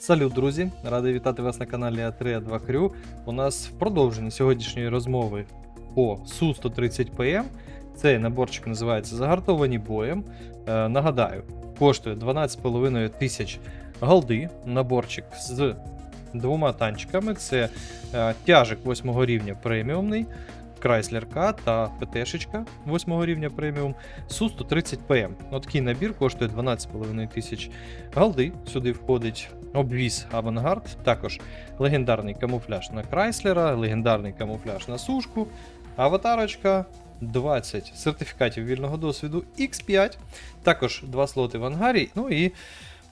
Салют, друзі! Радий вітати вас на каналі А3А2 Крю. У нас в продовженні сьогоднішньої розмови по Су-130ПМ. Цей наборчик називається Загартовані боєм. Е, нагадаю, коштує 12,5 тисяч голди. Наборчик з двома танчиками. Це е, тяжик 8 рівня преміумний. Chrysler K та ПТшечка 8 рівня преміум Су-130ПМ. Такий набір коштує 12,5 тисяч голди. Сюди входить обвіз Авангард, також легендарний камуфляж на Крайслера, легендарний камуфляж на сушку, аватарочка, 20 сертифікатів вільного досвіду X5, також два слоти в ангарі, ну і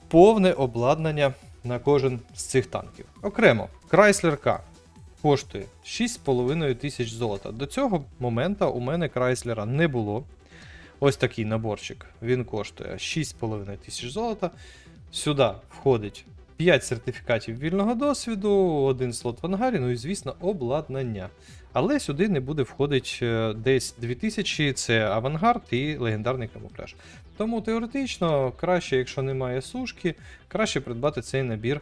повне обладнання на кожен з цих танків. Окремо, Chrysler K коштує 6,5 тисяч золота. До цього моменту у мене Крайслера не було. Ось такий наборчик. Він коштує 6,5 тисяч золота. Сюди входить 5 сертифікатів вільного досвіду, один слот в ангарі, ну і, звісно, обладнання. Але сюди не буде входити е, десь 2000 це авангард і легендарний камуфляж. Тому теоретично краще, якщо немає сушки, краще придбати цей набір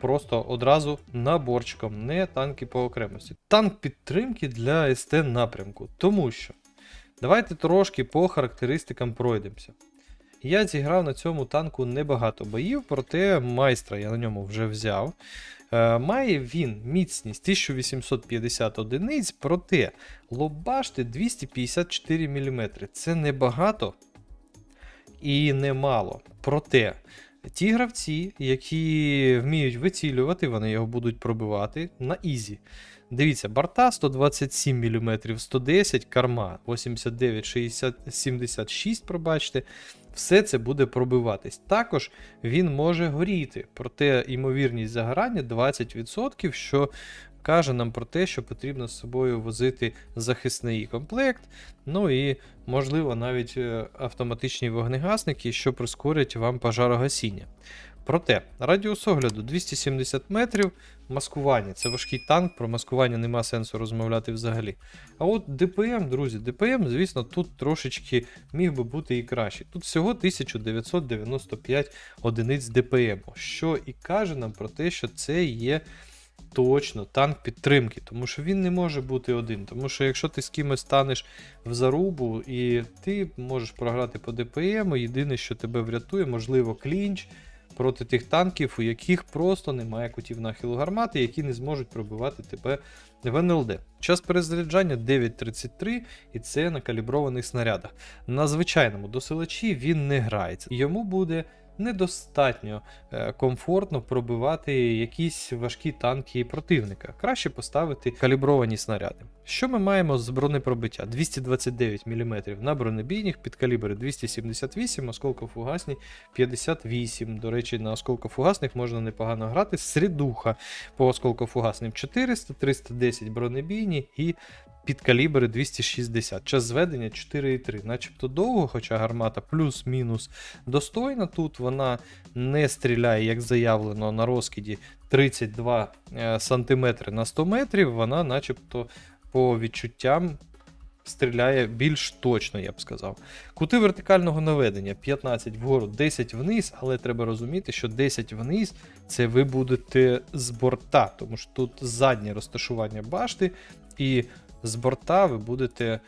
просто одразу наборчиком, не танки по окремості. Танк підтримки для СТ напрямку. Тому що давайте трошки по характеристикам пройдемося. Я зіграв на цьому танку небагато боїв, проте майстра я на ньому вже взяв. Е, має він міцність 1850 одиниць, проте лобашти 254 мм. Це небагато і немало. Проте ті гравці, які вміють вицілювати, вони його будуть пробивати на ізі. Дивіться, борта 127 мм, 110 карма, 89, 60, 76, пробачте. Все це буде пробиватись. Також він може горіти, проте ймовірність загорання 20%, що каже нам про те, що потрібно з собою возити захисний комплект, ну і, можливо, навіть е, автоматичні вогнегасники, що прискорять вам пожарогасіння. Проте, радіус огляду 270 метрів, маскування це важкий танк, про маскування нема сенсу розмовляти взагалі. А от ДПМ, друзі, ДПМ, звісно, тут трошечки міг би бути і краще. Тут всього 1995 одиниць ДПМ, що і каже нам про те, що це є. Точно, танк підтримки, тому що він не може бути один. Тому що якщо ти з кимось станеш в зарубу, і ти можеш програти по ДПМ, єдине, що тебе врятує, можливо, клінч проти тих танків, у яких просто немає кутів нахилу гармати, які не зможуть пробивати тебе в НЛД. Час перезаряджання 9.33, і це на каліброваних снарядах. На звичайному досилачі він не грається. Йому буде недостатньо е, комфортно пробивати якісь важкі танки противника. Краще поставити калібровані снаряди. Що ми маємо з бронепробиття? 229 мм на бронебійних, підкалібри 278, осколкофугасні 58. До речі, на осколкофугасних можна непогано грати. Середуха по осколкофугасним 400, 310 бронебійні і підкалібри 260. Час зведення 4,3. Начебто довго, хоча гармата плюс-мінус достойна. Тут вона не стріляє, як заявлено на розкиді 32 е, см на 100 метрів. Вона, начебто, по відчуттям. Стріляє більш точно, я б сказав. Кути вертикального наведення 15 вгору, 10 вниз, але треба розуміти, що 10 вниз це ви будете з борта, тому що тут заднє розташування башти, і з борта ви будете, е,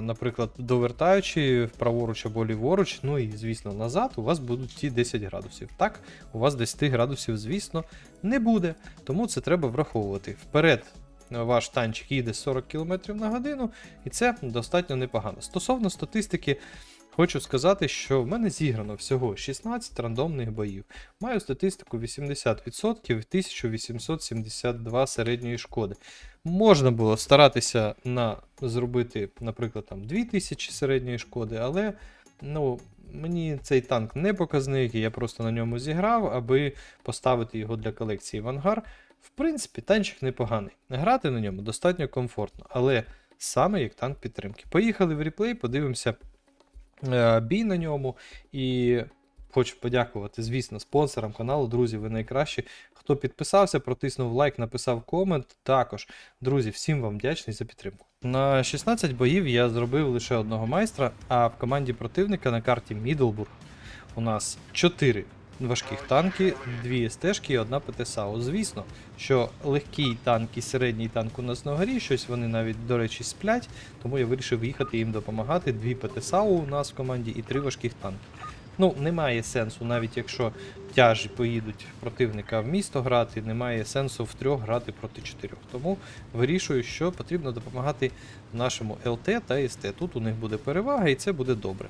наприклад, довертаючи праворуч або ліворуч, ну і, звісно, назад, у вас будуть ті 10 градусів. Так, у вас 10 градусів, звісно, не буде. Тому це треба враховувати. Вперед. Ваш танчик їде 40 км на годину, і це достатньо непогано. Стосовно статистики, хочу сказати, що в мене зіграно всього 16 рандомних боїв. Маю статистику 80% 1872 середньої шкоди. Можна було старатися на зробити, наприклад, там 2000 середньої шкоди, але ну, мені цей танк не показник, я просто на ньому зіграв, аби поставити його для колекції в ангар. В принципі, танчик непоганий. Грати на ньому достатньо комфортно, але саме як танк підтримки. Поїхали в реплей, подивимося е, бій на ньому. І хочу подякувати, звісно, спонсорам каналу. Друзі, ви найкращі. Хто підписався, протиснув лайк, написав комент. Також, друзі, всім вам вдячний за підтримку. На 16 боїв я зробив лише одного майстра, а в команді противника на карті Мідлбург у нас 4 важких танки, дві СТшки і одна ПТСАУ. Звісно, що легкий танк і середній танк у нас на горі, щось вони навіть, до речі, сплять, тому я вирішив їхати їм допомагати. Дві ПТСАУ у нас в команді і три важких танки. Ну, немає сенсу, навіть якщо тяжі поїдуть противника в місто грати, немає сенсу в трьох грати проти чотирьох. Тому вирішую, що потрібно допомагати нашому ЛТ та СТ. Тут у них буде перевага і це буде добре.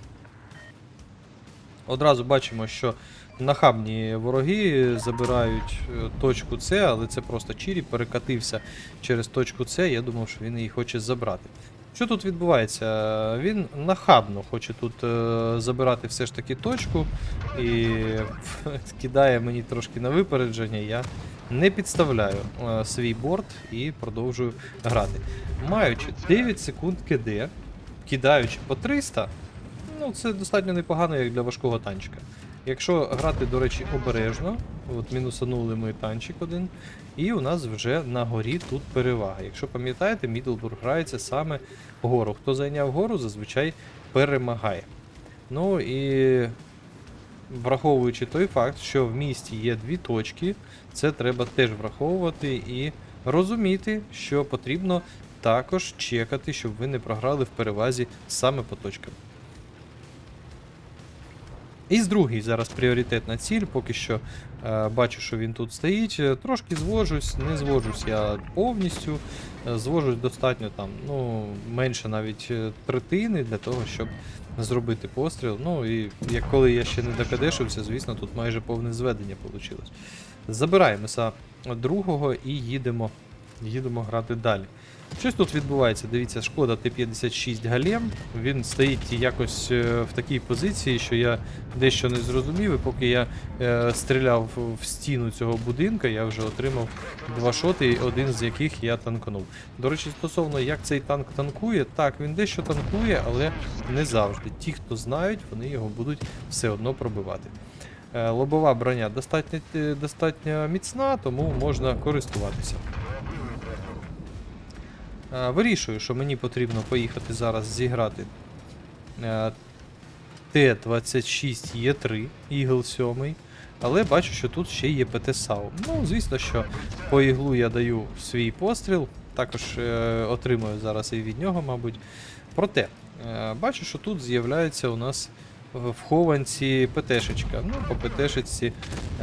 Одразу бачимо, що нахабні вороги забирають е, точку С, але це просто Чірі перекатився через точку С. Я думав, що він її хоче забрати. Що тут відбувається? Він нахабно хоче тут е, забирати все ж таки точку і кидає мені трошки на випередження. Я не підставляю е, свій борт і продовжую грати. Маючи 9 секунд КД, кидаючи по 300, ну це достатньо непогано, як для важкого танчика. Якщо грати, до речі, обережно, от мінусанули ми танчик один, і у нас вже на горі тут перевага. Якщо пам'ятаєте, Мідлбург грається саме гору. Хто зайняв гору, зазвичай перемагає. Ну і враховуючи той факт, що в місті є дві точки, це треба теж враховувати і розуміти, що потрібно також чекати, щоб ви не програли в перевазі саме по точкам. І з другий зараз пріоритетна ціль, поки що е, бачу, що він тут стоїть. Е, Трошки звожусь, не звожусь я повністю. е, Звожусь достатньо там, ну, менше навіть е, третини для того, щоб зробити постріл. Ну і як коли я ще не докадешився, звісно, тут майже повне зведення вийшло. Забираємося другого і їдемо, їдемо грати далі. Щось тут відбувається, дивіться, шкода Т-56 Галем. Він стоїть якось е, в такій позиції, що я дещо не зрозумів, і поки я е, стріляв в стіну цього будинка, я вже отримав два шоти, один з яких я танканув. До речі, стосовно як цей танк танкує, так, він дещо танкує, але не завжди. Ті, хто знають, вони його будуть все одно пробивати. Е, Лобова броня достатньо, е, достатньо міцна, тому можна користуватися. Е, Вирішую, що мені потрібно поїхати зараз зіграти е, Т-26Е3 Eagle 7. Але бачу, що тут ще є ПТ-САУ. Ну, звісно, що по іглу я даю свій постріл, також е, отримую зараз і від нього, мабуть. Проте, е, бачу, що тут з'являється у нас в хованці ПТшечка. Ну, по ПТшечці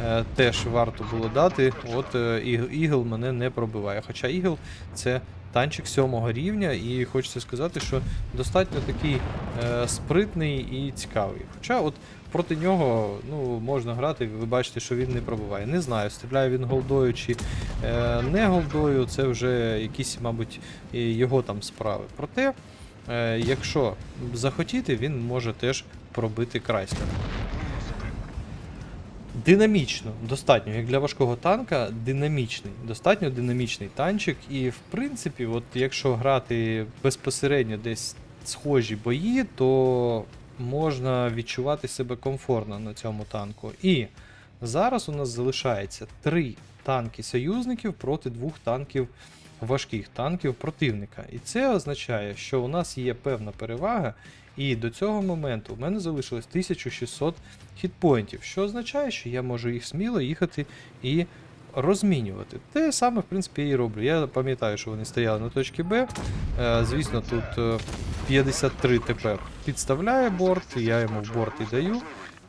е, теж варто було дати. От е, Ігл мене не пробиває. Хоча Ігл це танчик сьомого рівня, і хочеться сказати, що достатньо такий е, спритний і цікавий. Хоча от проти нього ну, можна грати, ви бачите, що він не пробиває. Не знаю, стріляє він голдою чи е, не голдою, це вже якісь, мабуть, його там справи. Проте, е, якщо захотіти, він може теж пробити Крайслер. Динамічно, достатньо, як для важкого танка, динамічний, достатньо динамічний танчик. І в принципі, от якщо грати безпосередньо десь схожі бої, то можна відчувати себе комфортно на цьому танку. І зараз у нас залишається три танки союзників проти двох танків важких танків противника. І це означає, що у нас є певна перевага, і до цього моменту у мене залишилось 1600 хітпоінтів, що означає, що я можу їх сміло їхати і розмінювати. Те саме, в принципі, я і роблю. Я пам'ятаю, що вони стояли на точці Б. Е, звісно, тут е, 53 ТП підставляє борт, я йому в борт і даю.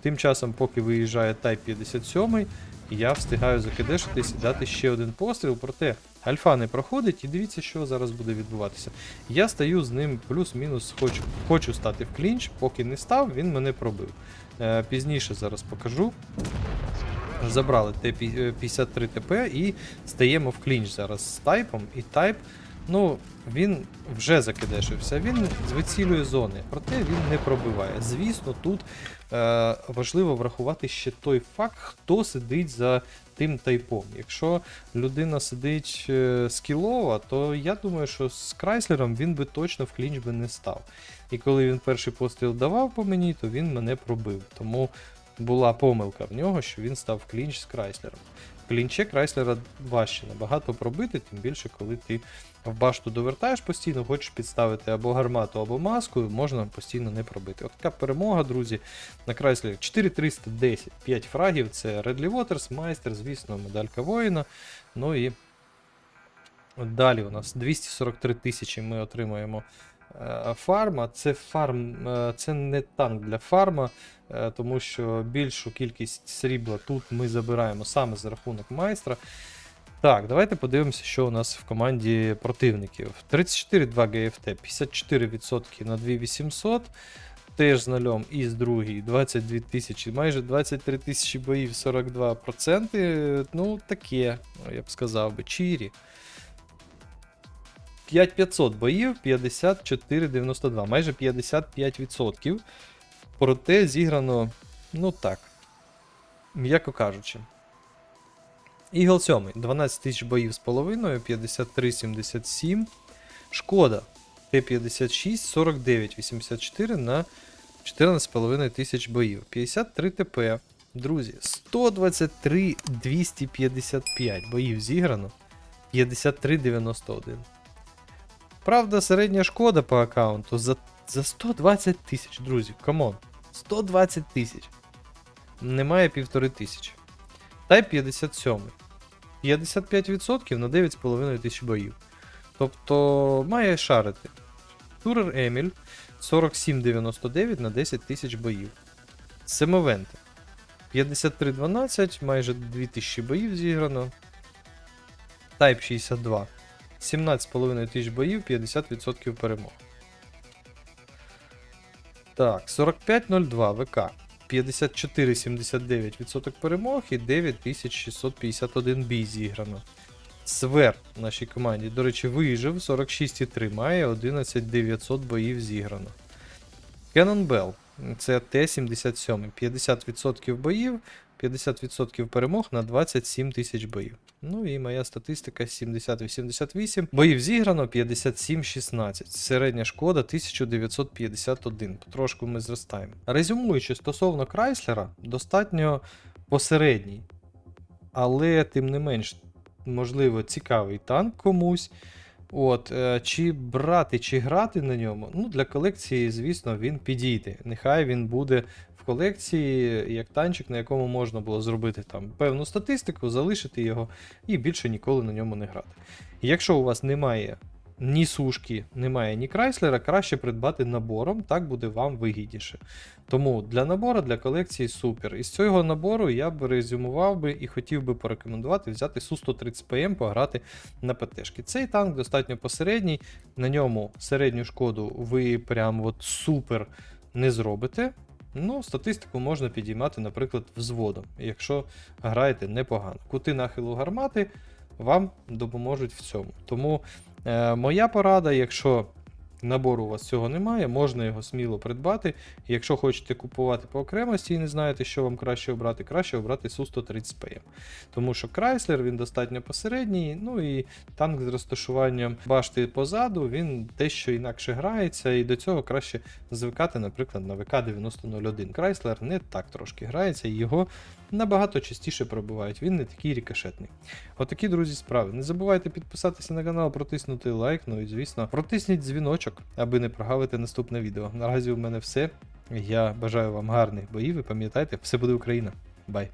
Тим часом, поки виїжджає Type 57, я встигаю закидешитись і дати ще один постріл, проте альфа не проходить, і дивіться, що зараз буде відбуватися. Я стаю з ним плюс-мінус, хочу, хочу стати в клінч, поки не став, він мене пробив. Е, пізніше зараз покажу. Забрали Т-53 ТП і стаємо в клінч зараз з тайпом, і тайп, ну, він вже закидешився, він вицілює зони, проте він не пробиває. Звісно, тут е, важливо врахувати ще той факт, хто сидить за тим тайпом. Якщо людина сидить е, скілова, то я думаю, що з Крайслером він би точно в клінч би не став. І коли він перший постріл давав по мені, то він мене пробив. Тому була помилка в нього, що він став в клінч з Крайслером. Клінче Крайслера важче набагато пробити, тим більше, коли ти в башту довертаєш постійно, хочеш підставити або гармату, або маску, можна постійно не пробити. От така перемога, друзі, на Крайслері 4310, 5 фрагів. Це Редлі Waters, майстер, звісно, медалька воїна. Ну і далі у нас 243 тисячі ми отримаємо фарма. Це фарм, е, це не танк для фарма, е, тому що більшу кількість срібла тут ми забираємо саме за рахунок майстра. Так, давайте подивимося, що у нас в команді противників. 34-2 GFT, 54% на 2800. Теж з нульом і з другий 22 тисячі, майже 23 тисячі боїв, 42%. Ну, таке, я б сказав би, чирі. 5500 боїв, 54,92, майже 55%. Проте зіграно, ну так, м'яко кажучи. Ігл 7, 12 тисяч боїв з половиною, 53,77. Шкода Т-56, 49, 84 на 14,5 тисяч боїв. 53 ТП. Друзі, 123 255 боїв зіграно. 53,91. Правда, середня шкода по аккаунту за, за 120 тисяч, друзі. Камон. 120 тисяч. Немає півтори тисячі. Type 57. 55% на 9,5 тисяч боїв. Тобто має шарити. Турер Еміль 47,99 на 10 тисяч боїв. Семовенти. 53,12, майже 2000 боїв зіграно. Type 62. 17,5 тисяч боїв, 50% перемог. Так, 45,02 ВК. 54,79% перемог і 9651 бій зіграно. Свер в нашій команді, до речі, вижив 46,3 має 11900 боїв зіграно. Canon Bell це Т-77, 50% боїв, 50% перемог на 27 тисяч боїв. Ну і моя статистика 70-88. Боїв зіграно 57-16. Середня шкода 1951. Потрошку ми зростаємо. Резюмуючи стосовно Крайслера, достатньо посередній. Але, тим не менш, можливо, цікавий танк комусь. От, е, Чи брати, чи грати на ньому, ну, для колекції, звісно, він підійде. Нехай він буде колекції як танчик, на якому можна було зробити там певну статистику, залишити його і більше ніколи на ньому не грати. Якщо у вас немає ні сушки, немає ні крайслера, краще придбати набором, так буде вам вигідніше. Тому для набору, для колекції супер. Із цього набору я б резюмував би і хотів би порекомендувати взяти Су-130 ПМ, пограти на ПТшки. Цей танк достатньо посередній, на ньому середню шкоду ви прям от супер не зробите. Ну, статистику можна підіймати, наприклад, взводом, якщо граєте непогано. Кути нахилу гармати вам допоможуть в цьому. Тому е, моя порада, якщо набору у вас цього немає, можна його сміло придбати. Якщо хочете купувати по окремості і не знаєте, що вам краще обрати, краще обрати Су-130 ПМ. Тому що Крайслер він достатньо посередній, ну і танк з розташуванням башти позаду, він дещо інакше грається, і до цього краще звикати, наприклад, на ВК-9001. Крайслер не так трошки грається, і його набагато частіше пробивають. Він не такий рікошетний. Отакі, друзі, справи. Не забувайте підписатися на канал, протиснути лайк, ну і звісно, протисніть дзвіночок, аби не прогавити наступне відео. Наразі у мене все. Я бажаю вам гарних боїв і пам'ятайте, все буде Україна. Бай!